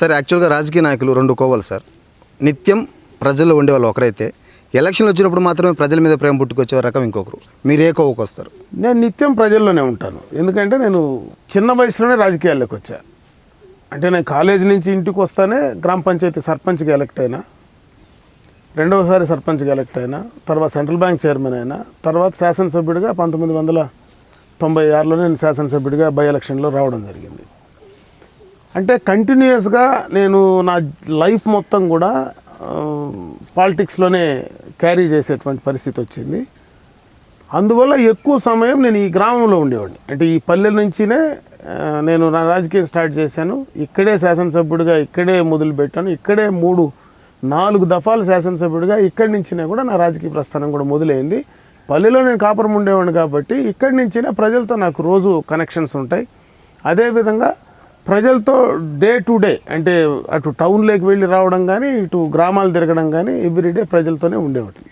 Sir యాక్చువల్గా రాజకీయ నాయకులు రెండు కోవలు సార్. నిత్యం ప్రజల్లో ఉండేవాళ్ళు ఒకరైతే ఎలక్షన్లు వచ్చినప్పుడు మాత్రమే ప్రజల మీద ప్రేమ పుట్టుకొచ్చే రకం ఇంకొకరు. మీరు ఏ కోవకు వస్తారు? నేను నిత్యం ప్రజల్లోనే ఉంటాను. ఎందుకంటే నేను చిన్న వయసులోనే రాజకీయాల్లోకి వచ్చా. అంటే నేను కాలేజీ నుంచి ఇంటికి వస్తానే గ్రామ పంచాయతీ సర్పంచ్గా ఎలక్ట్ అయినా రెండవసారి సర్పంచ్గా ఎలక్ట్ అయినా తర్వాత సెంట్రల్ బ్యాంక్ చైర్మన్ అయినా తర్వాత శాసనసభ్యుడిగా పంతొమ్మిది వందల తొంభై ఆరులో నేను శాసనసభ్యుడిగా బై ఎలక్షన్లో రావడం జరిగింది. అంటే కంటిన్యూస్గా నేను నా లైఫ్ మొత్తం కూడా పాలిటిక్స్లోనే క్యారీ చేసేటువంటి పరిస్థితి వచ్చింది. అందువల్ల ఎక్కువ సమయం నేను ఈ గ్రామంలో ఉండేవాడిని. అంటే ఈ పల్లె నుంచినే నేను నా రాజకీయం స్టార్ట్ చేశాను. ఇక్కడే శాసనసభ్యుడిగా ఇక్కడే మొదలుపెట్టాను ఇక్కడే మూడు నాలుగు దఫాలు శాసనసభ్యుడిగా ఇక్కడి నుంచినే కూడా నా రాజకీయ ప్రస్థానం కూడా మొదలైంది. పల్లెలో నేను కాపురం ఉండేవాడిని కాబట్టి ఇక్కడి నుంచినే ప్రజలతో నాకు రోజు కనెక్షన్స్ ఉంటాయి. అదేవిధంగా ప్రజలతో డే టు డే అంటే అటు టౌన్లోకి వెళ్ళి రావడం కానీ ఇటు గ్రామాలు తిరగడం కానీ ఎవ్రీడే ప్రజలతోనే ఉండేవాటిని